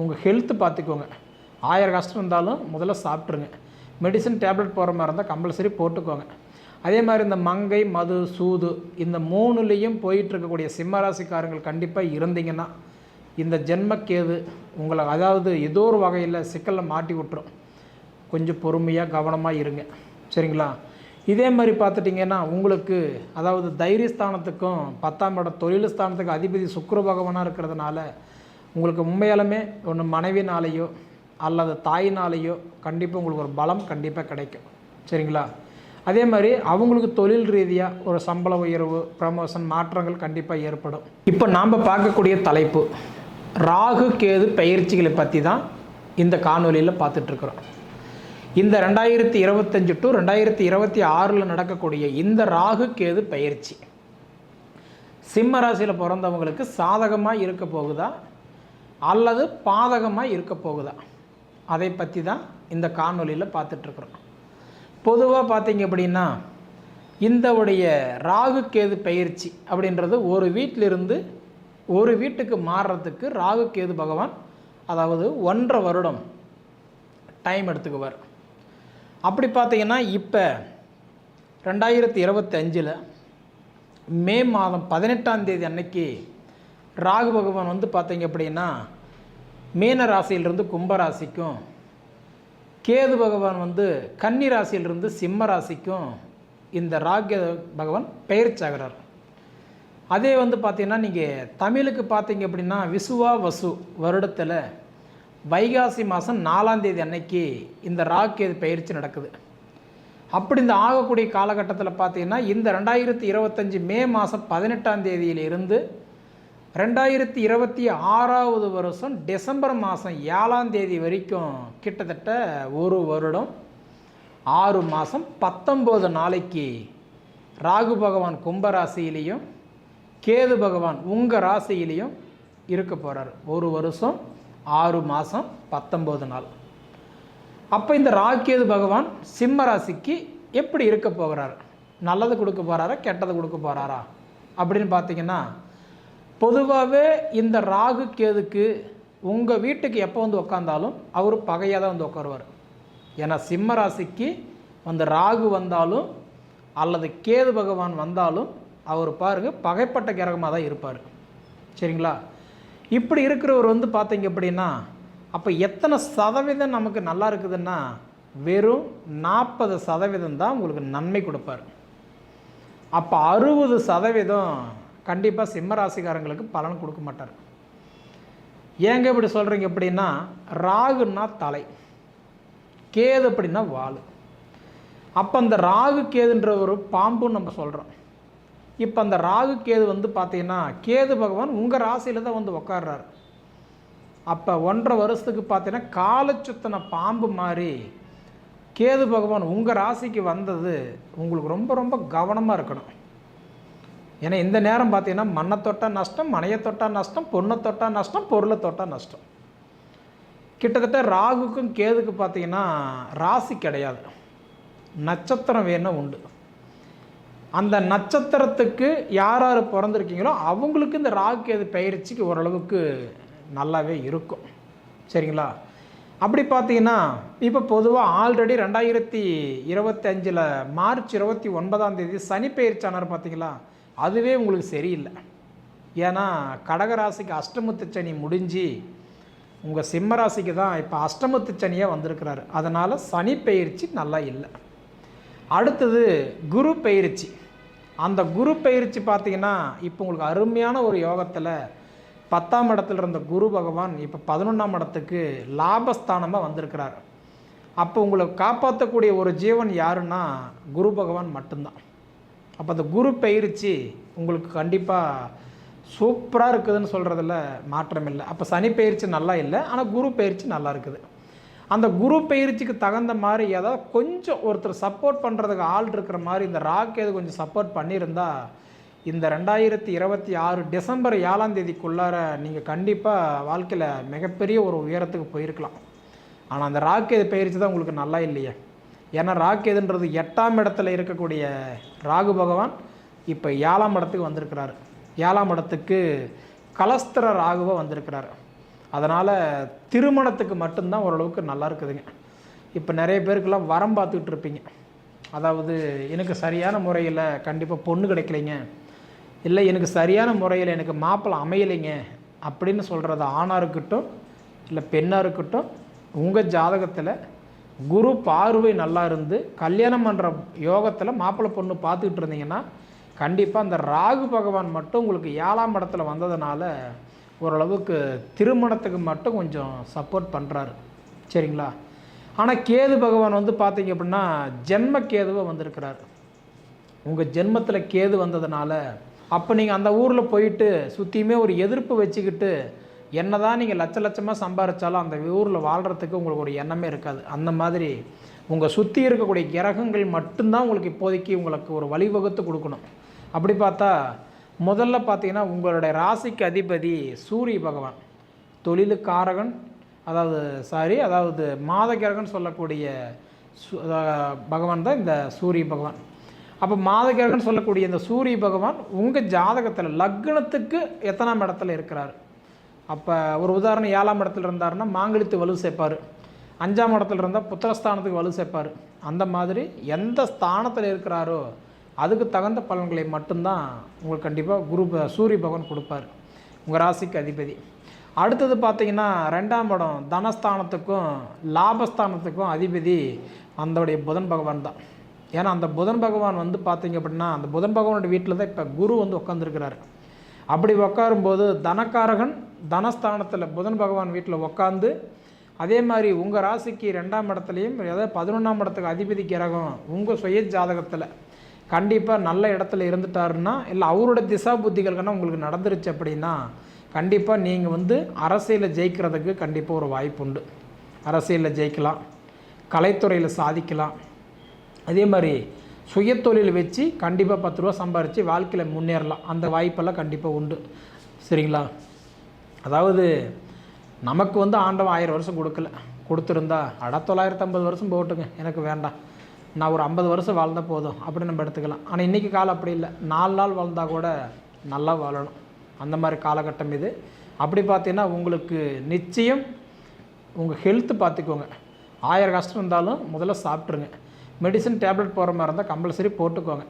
உங்கள் ஹெல்த்து பார்த்துக்கோங்க ஆயிரம் கஷ்டம் இருந்தாலும் முதல்ல சாப்பிட்ருங்க மெடிசன் டேப்லெட் போகிற மாதிரி இருந்தால் கம்பல்சரி போட்டுக்கோங்க. அதே மாதிரி இந்த மங்கை மது சூது இந்த மூணுலேயும் போயிட்டுருக்கக்கூடிய சிம்மராசிக்காரங்கள் ராசிக்காரங்கள் கண்டிப்பாக இருந்தீங்கன்னா இந்த ஜென்மக்கேது உங்களை அதாவது ஏதோ ஒரு வகையில் சிக்கலில் மாட்டி விட்டுரும். கொஞ்சம் பொறுமையாக கவனமாக இருங்க. சரிங்களா? இதே மாதிரி பார்த்துட்டிங்கன்னா உங்களுக்கு அதாவது தைரியஸ்தானத்துக்கும் பத்தாம் இடம் தொழில் ஸ்தானத்துக்கு அதிபதி சுக்கர பகவானாக இருக்கிறதுனால உங்களுக்கு உண்மையாலுமே ஒன்று மனைவினாலேயோ அல்லது தாயினாலேயோ கண்டிப்பாக உங்களுக்கு ஒரு பலம் கண்டிப்பாக கிடைக்கும். சரிங்களா? அதே மாதிரி அவங்களுக்கு தொழில் ரீதியாக ஒரு சம்பள உயர்வு ப்ரமோஷன் மாற்றங்கள் கண்டிப்பாக ஏற்படும். இப்போ நாம் பார்க்கக்கூடிய தலைப்பு ராகு கேது பயிற்சிகளை பற்றி தான் இந்த காணொலியில் பார்த்துட்ருக்குறோம் இந்த ரெண்டாயிரத்தி இருபத்தஞ்சு டு ரெண்டாயிரத்தி இருபத்தி ஆறில் நடக்கக்கூடிய இந்த ராகு கேது பயிற்சி சிம்ம ராசியில் பிறந்தவங்களுக்கு சாதகமாக இருக்க போகுதா? அல்லது பாதகமாக இருக்க போகுதா? அதை பற்றி தான் இந்த காணொலியில் பார்த்துட்ருக்குறோம். பொதுவாக பார்த்தீங்க அப்படின்னா இந்த உடைய ராகு கேது பயிற்சி அப்படின்றது ஒரு வீட்டிலிருந்து ஒரு வீட்டுக்கு மாறுறதுக்கு ராகு கேது பகவான் அதாவது ஒன்றரை வருடம் டைம் எடுத்துக்குவார். அப்படி பார்த்தீங்கன்னா இப்போ ரெண்டாயிரத்தி இருபத்தஞ்சில் மே மாதம் பதினெட்டாம் தேதி அன்னைக்கு ராகு பகவான் வந்து பார்த்தீங்க அப்படின்னா மீன ராசியிலிருந்து கும்பராசிக்கும் கேது பகவான் வந்து கன்னி ராசியிலிருந்து சிம்ம ராசிக்கும் இந்த ராகு பகவான் பெயர்ச்சாகிறார் அதே வந்து பார்த்தீங்கன்னா நீங்கள் தமிழுக்கு பார்த்தீங்க அப்படின்னா விசுவா வசு வருடத்தில் வைகாசி மாதம் நாலாம் தேதி அன்னைக்கு இந்த ராகு கேது பயிற்சி நடக்குது. அப்படி இந்த ஆகக்கூடிய காலகட்டத்தில் பார்த்தீங்கன்னா இந்த ரெண்டாயிரத்தி இருபத்தஞ்சி மே மாதம் பதினெட்டாம் தேதியிலிருந்து ரெண்டாயிரத்தி இருபத்தி ஆறாவது வருஷம் டிசம்பர் மாதம் ஏழாம் தேதி வரைக்கும் கிட்டத்தட்ட ஒரு வருடம் ஆறு மாதம் பத்தொம்போது நாளைக்கு ராகு பகவான் கும்ப ராசியிலையும் கேது பகவான் உங்கள் ராசியிலையும் இருக்க போகிறார் ஒரு வருஷம் ஆறு மாதம் பத்தொம்போது நாள். அப்போ இந்த ராகேது பகவான் சிம்ம ராசிக்கு எப்படி இருக்க போகிறார்? நல்லது கொடுக்க போகிறாரா கெட்டது கொடுக்க போகிறாரா அப்படின்னு பார்த்தீங்கன்னா பொதுவாகவே இந்த ராகு கேதுக்கு உங்கள் வீட்டுக்கு எப்போ வந்து உக்காந்தாலும் அவர் பகையாக தான் வந்து உட்காருவார் ஏன்னா சிம்ம ராசிக்கு அந்த ராகு வந்தாலும் அல்லது கேது பகவான் வந்தாலும் அவர் பாருங்கள் பகைப்பட்ட கிரகமாக தான் இருப்பார். சரிங்களா? இப்படி இருக்கிறவர் வந்து பார்த்தீங்க அப்படின்னா அப்போ எத்தனை சதவீதம் நமக்கு நல்லா இருக்குதுன்னா வெறும் நாற்பது சதவீதம் தான் உங்களுக்கு நன்மை கொடுப்பார். அப்போ அறுபது சதவீதம் கண்டிப்பாக சிம்ம ராசிக்காரங்களுக்கு பலன் கொடுக்க மாட்டார். ஏங்க இப்படி சொல்கிறீங்க அப்படின்னா ராகுன்னா தலை கேது அப்படின்னா வால். அப்போ அந்த ராகு கேதுன்ற ஒரு பாம்புன்னு நம்ம சொல்கிறோம் இப்போ அந்த ராகு கேது வந்து பார்த்தீங்கன்னா கேது பகவான் உங்கள் ராசியில் தான் வந்து உக்காடுறாரு அப்போ ஒன்றரை வருஷத்துக்கு பார்த்தீங்கன்னா காலச்சுத்தன பாம்பு மாதிரி கேது பகவான் உங்கள் ராசிக்கு வந்தது உங்களுக்கு ரொம்ப ரொம்ப கவனமாக இருக்கணும். ஏன்னா இந்த நேரம் பார்த்தீங்கன்னா மண்ணை தொட்டால் நஷ்டம் மனையை தொட்டால் நஷ்டம் பொண்ணை தொட்டால் நஷ்டம் பொருளை தொட்டால் நஷ்டம். கிட்டத்தட்ட ராகுக்கும் கேதுக்கு பார்த்தீங்கன்னா ராசி கிடையாது. நட்சத்திரம் வேணும் உண்டு. அந்த நட்சத்திரத்துக்கு யார் யார் பிறந்திருக்கீங்களோ அவங்களுக்கு இந்த ராகு கேது பயிற்சிக்கு ஓரளவுக்கு நல்லாவே இருக்கும். சரிங்களா? அப்படி பார்த்தீங்கன்னா இப்போ பொதுவாக ஆல்ரெடி ரெண்டாயிரத்தி இருபத்தஞ்சில் மார்ச் இருபத்தி ஒன்பதாம் தேதி சனி பயிற்சியானார் பார்த்தீங்களா? அதுவே உங்களுக்கு சரியில்லை. ஏன்னா கடகராசிக்கு அஷ்டமத்து சனி முடிஞ்சு உங்கள் சிம்மராசிக்கு தான் இப்போ அஷ்டமத்து சனியாக வந்திருக்கிறாரு. அதனால் சனி பயிற்சி நல்லா இல்லை. அடுத்தது குரு பயிற்சி அந்த குரு பயிற்சி பார்த்தீங்கன்னா இப்போ உங்களுக்கு அருமையான ஒரு யோகத்தில் பத்தாம் இடத்துல இருந்த குரு பகவான் இப்போ பதினொன்றாம் இடத்துக்கு லாபஸ்தானமாக வந்திருக்கிறார். அப்போ உங்களை காப்பாற்றக்கூடிய ஒரு ஜீவன் யாருன்னா குரு பகவான் மட்டும்தான். அப்போ அந்த குரு பயிற்சி உங்களுக்கு கண்டிப்பாக சூப்பராக இருக்குதுன்னு சொல்கிறதுல மாற்றம் இல்லை அப்போ சனி பயிற்சி நல்லா இல்லை ஆனால் குரு பயிற்சி நல்லா இருக்குது. அந்த குரு பயிற்சிக்கு தகுந்த மாதிரி ஏதாவது கொஞ்சம் ஒருத்தர் சப்போர்ட் பண்ணுறதுக்கு ஆள் இருக்கிற மாதிரி இந்த ராக்கேது கொஞ்சம் சப்போர்ட் பண்ணியிருந்தால் இந்த ரெண்டாயிரத்தி இருபத்தி ஆறு டிசம்பர் ஏழாம் தேதிக்குள்ளார நீங்கள் கண்டிப்பாக வாழ்க்கையில் மிகப்பெரிய ஒரு உயரத்துக்கு போயிருக்கலாம். ஆனால் அந்த ராக்கேது பயிற்சி தான் உங்களுக்கு நல்லா இல்லையே. ஏன்னா ராக்கேதுன்றது எட்டாம் இடத்துல இருக்கக்கூடிய ராகு பகவான் இப்போ ஏழாம் இடத்துக்கு வந்திருக்கிறாரு. ஏழாம் இடத்துக்கு கலஸ்திர ராகுவாக வந்திருக்கிறாரு. அதனால் திருமணத்துக்கு மட்டும்தான் ஓரளவுக்கு நல்லா இருக்குதுங்க. இப்போ நிறைய பேருக்கெல்லாம் வரம் பார்த்துக்கிட்டு இருப்பீங்க. அதாவது எனக்கு சரியான முறையில் கண்டிப்பாக பொண்ணு கிடைக்கலைங்க. இல்லை எனக்கு சரியான முறையில் எனக்கு மாப்பிள்ளை அமையலைங்க அப்படின்னு சொல்கிறது ஆணாக இருக்கட்டும் இல்லை பெண்ணாக இருக்கட்டும் உங்கள் ஜாதகத்தில் குரு பார்வை நல்லா இருந்து கல்யாணம் பண்ணுற யோகத்தில் மாப்பிள்ளை பொண்ணு பார்த்துக்கிட்டு இருந்தீங்கன்னா கண்டிப்பாக அந்த ராகு பகவான் மட்டும் உங்களுக்கு ஏழாம் இடத்துல வந்ததுனால ஓரளவுக்கு திருமணத்துக்கு மட்டும் கொஞ்சம் சப்போர்ட் பண்ணுறாரு சரிங்களா? ஆனால் கேது பகவான் வந்து பார்த்தீங்க அப்படின்னா ஜென்ம கேதுவை வந்திருக்கிறார். உங்கள் ஜென்மத்தில் கேது வந்ததுனால அப்போ நீங்கள் அந்த ஊரில் போயிட்டு சுற்றியுமே ஒரு எதிர்ப்பு வச்சுக்கிட்டு என்ன தான் நீங்கள் லட்ச லட்சமாக சம்பாரித்தாலும் அந்த ஊரில் வாழ்கிறதுக்கு உங்களுக்கு ஒரு எண்ணமே இருக்காது. அந்த மாதிரி உங்கள் சுற்றி இருக்கக்கூடிய கிரகங்கள் மட்டும்தான் உங்களுக்கு இப்போதைக்கு உங்களுக்கு ஒரு வழிவகுத்து கொடுக்கணும். அப்படி பார்த்தா முதல்ல பார்த்தீங்கன்னா உங்களுடைய ராசிக்கு அதிபதி சூரிய பகவான். தொழிலுக்காரகன் அதாவது சாரி அதாவது மாத கிரகன் சொல்லக்கூடிய சு- பகவான் தான் இந்த சூரிய பகவான். அப்போ மாத கிரகன் சொல்லக்கூடிய இந்த சூரிய பகவான் உங்கள் ஜாதகத்தில் லக்னத்துக்கு எத்தனாம் இடத்துல இருக்கிறார்? அப்போ ஒரு உதாரணம் ஏழாம் இடத்துல இருந்தாருன்னா மாங்கலித்து வலு சேர்ப்பார். அஞ்சாம் இடத்துல இருந்தால் புத்திரஸ்தானத்துக்கு வலு சேர்ப்பார். அந்த மாதிரி எந்த ஸ்தானத்தில் இருக்கிறாரோ அதுக்கு தகுந்த பலன்களை மட்டும்தான் உங்களுக்கு கண்டிப்பாக குரு சூரிய பகவான் கொடுப்பார். உங்கள் ராசிக்கு அதிபதி. அடுத்தது பார்த்தீங்கன்னா ரெண்டாம் இடம் தனஸ்தானத்துக்கும் லாபஸ்தானத்துக்கும் அதிபதி அந்தோடைய புதன் பகவான் தான். ஏன்னா அந்த புதன் பகவான் வந்து பார்த்தீங்க அப்படின்னா அந்த புதன் பகவானோட வீட்டில் தான் இப்போ குரு வந்து உட்காந்துருக்கிறாரு அப்படி உட்காரும்போது தனக்காரகன் தனஸ்தானத்தில் புதன் பகவான் வீட்டில் உட்காந்து அதே மாதிரி உங்கள் ராசிக்கு ரெண்டாம் இடத்துலையும் அதாவது பதினொன்றாம் இடத்துக்கு அதிபதி கிரகம் உங்கள் சுய ஜாதகத்தில் கண்டிப்பாக நல்ல இடத்துல இருந்துட்டாருன்னா இல்லை அவரோட திசா புத்திகளுக்குன்னா உங்களுக்கு நடந்துருச்சு அப்படின்னா கண்டிப்பாக நீங்கள் வந்து அரசியலில் ஜெயிக்கிறதுக்கு கண்டிப்பாக ஒரு வாய்ப்பு உண்டு. அரசியலில் ஜெயிக்கலாம். கலைத்துறையில் சாதிக்கலாம். அதே மாதிரி சுயத்தொழில் வச்சு கண்டிப்பாக பத்து ரூபா சம்பாரித்து வாழ்க்கையில் முன்னேறலாம். அந்த வாய்ப்பெல்லாம் கண்டிப்பாக உண்டு. சரிங்களா? அதாவது நமக்கு வந்து ஆண்டவன் ஆயிரம் வருஷம் கொடுக்கல. கொடுத்துருந்தா அட தொள்ளாயிரத்து ஐம்பது வருஷம் போட்டுங்க. எனக்கு வேண்டாம். நான் ஒரு ஐம்பது வருஷம் வாழ்ந்தால் போதும். அப்படி நம்ம எடுத்துக்கலாம். ஆனால் இன்றைக்கி காலம் அப்படி இல்லை. நாலு நாள் வாழ்ந்தால் கூட நல்லா வாழணும். அந்த மாதிரி காலகட்டம் இது. அப்படி பார்த்தீங்கன்னா உங்களுக்கு நிச்சயம் உங்கள் ஹெல்த்து பார்த்துக்கோங்க ஆயிரம் கஷ்டம் இருந்தாலும் முதல்ல சாப்பிட்ருங்க மெடிசன் டேப்லெட் போகிற மாதிரி இருந்தால் கம்பல்சரி போட்டுக்கோங்க.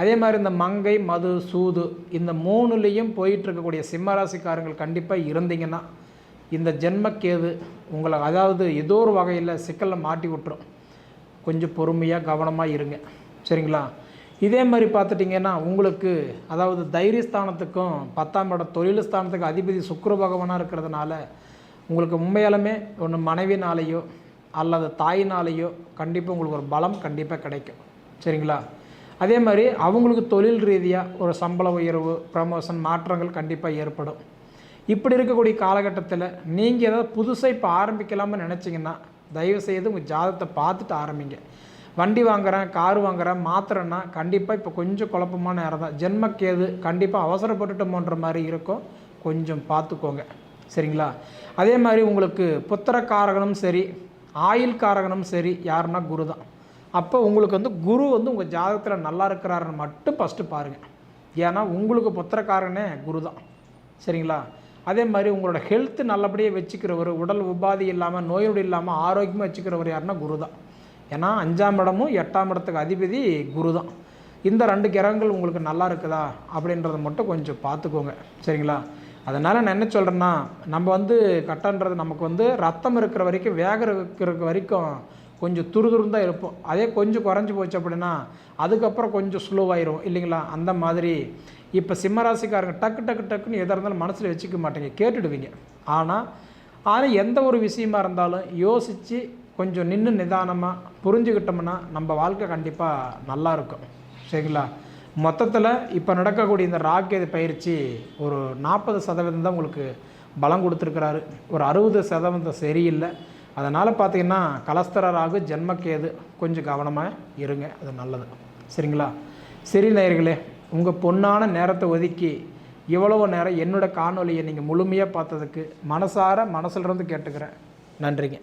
அதே மாதிரி இந்த மங்கை மது சூது இந்த மூணுலேயும் போயிட்டுருக்கக்கூடிய சிம்மராசிக்காரங்கள் ராசிக்காரங்கள் கண்டிப்பாக இருந்தீங்கன்னா இந்த ஜென்மக்கேது உங்களை அதாவது ஏதோ ஒரு வகையில் சிக்கலில் மாட்டி விட்டுரும். கொஞ்சம் பொறுமையாக கவனமாக இருங்க. சரிங்களா? இதே மாதிரி பார்த்துட்டிங்கன்னா உங்களுக்கு அதாவது தைரியஸ்தானத்துக்கும் பத்தாம் இடம் தொழில் ஸ்தானத்துக்கு அதிபதி சுக்கர பகவானாக இருக்கிறதுனால உங்களுக்கு உண்மையாலுமே ஒன்று மனைவினாலேயோ அல்லது தாயினாலேயோ கண்டிப்பாக உங்களுக்கு ஒரு பலம் கண்டிப்பாக கிடைக்கும். சரிங்களா? அதே மாதிரி அவங்களுக்கு தொழில் ரீதியாக ஒரு சம்பள உயர்வு ப்ரமோஷன் மாற்றங்கள் கண்டிப்பாக ஏற்படும். இப்படி இருக்கக்கூடிய காலகட்டத்தில் நீங்கள் ஏதாவது புதுசாக இப்போ ஆரம்பிக்கலாம்னு நினச்சிங்கன்னா தயவுசெய்து உங்கள் ஜாதகத்தை பார்த்துட்டு ஆரம்பிங்க. வண்டி வாங்குகிறேன் கார் வாங்குறேன் மாத்திரன்னா கண்டிப்பாக இப்போ கொஞ்சம் குழப்பமான நேரம் தான் ஜென்மக்கேது கண்டிப்பாக அவசரப்பட்டுட்டோமோன்ற மாதிரி இருக்கும். கொஞ்சம் பார்த்துக்கோங்க. சரிங்களா? அதே மாதிரி உங்களுக்கு புத்திரக்காரகனும் சரி ஆயுள் காரகனும் சரி யாருன்னா குரு தான் அப்போ உங்களுக்கு வந்து குரு வந்து உங்கள் ஜாதகத்தில் நல்லா இருக்கிறாருன்னு மட்டும் ஃபஸ்ட்டு பாருங்கள் ஏன்னா உங்களுக்கு புத்திரக்காரனே குரு தான் சரிங்களா? அதே மாதிரி உங்களோட ஹெல்த் நல்லபடியாக வச்சுக்கிறவர் உடல் உபாதி இல்லாமல் நோயோடு இல்லாமல் ஆரோக்கியமாக வச்சுக்கிறவர் யாருன்னா குரு தான் ஏன்னா அஞ்சாம் இடமும் எட்டாம் இடத்துக்கு அதிபதி குரு தான் இந்த ரெண்டு கிரகங்கள் உங்களுக்கு நல்லா இருக்குதா அப்படின்றத மட்டும் கொஞ்சம் பார்த்துக்கோங்க. சரிங்களா? அதனால் நான் என்ன சொல்கிறேன்னா நம்ம வந்து கட்டன்றது நமக்கு வந்து ரத்தம் இருக்கிற வரைக்கும் வேக இருக்கிற வரைக்கும் கொஞ்சம் துருதுருன்னு தான் இருப்போம். அதே கொஞ்சம் குறைஞ்சி போச்சு அப்படின்னா அதுக்கப்புறம் கொஞ்சம் ஸ்லோவாயிரும் இல்லைங்களா? அந்த மாதிரி. இப்போ சிம்மராசிக்காரங்க டக்கு டக்கு டக்குன்னு எதாக இருந்தாலும் மனசில் வச்சுக்க மாட்டேங்க. கேட்டுடுவீங்க. ஆனால் ஆனால் எந்த ஒரு விஷயமா இருந்தாலும் யோசித்து கொஞ்சம் நின்று நிதானமாக புரிஞ்சுக்கிட்டோம்னா நம்ம வாழ்க்கை கண்டிப்பாக நல்லா இருக்கும். சரிங்களா? மொத்தத்தில் இப்போ நடக்கக்கூடிய இந்த ராக்கெது பயிற்சி ஒரு நாற்பது சதவீதம் தான் உங்களுக்கு பலம் கொடுத்துருக்கிறாரு. ஒரு அறுபது சதவீதம் சரியில்லை. அதனால் பார்த்தீங்கன்னா கலஸ்தர ராகு ஜென்மக்கேது கொஞ்சம் கவனமாக இருங்க. அது நல்லது. சரிங்களா? சரி நேயர்களே உங்கள் பொன்னான நேரத்தை ஒதுக்கி இவ்வளவு நேரம் என்னோட காணொலியை நீங்கள் முழுமையாக பார்த்ததுக்கு மனசார மனசிலிருந்து கேட்டுக்கிறேன். நன்றிங்க.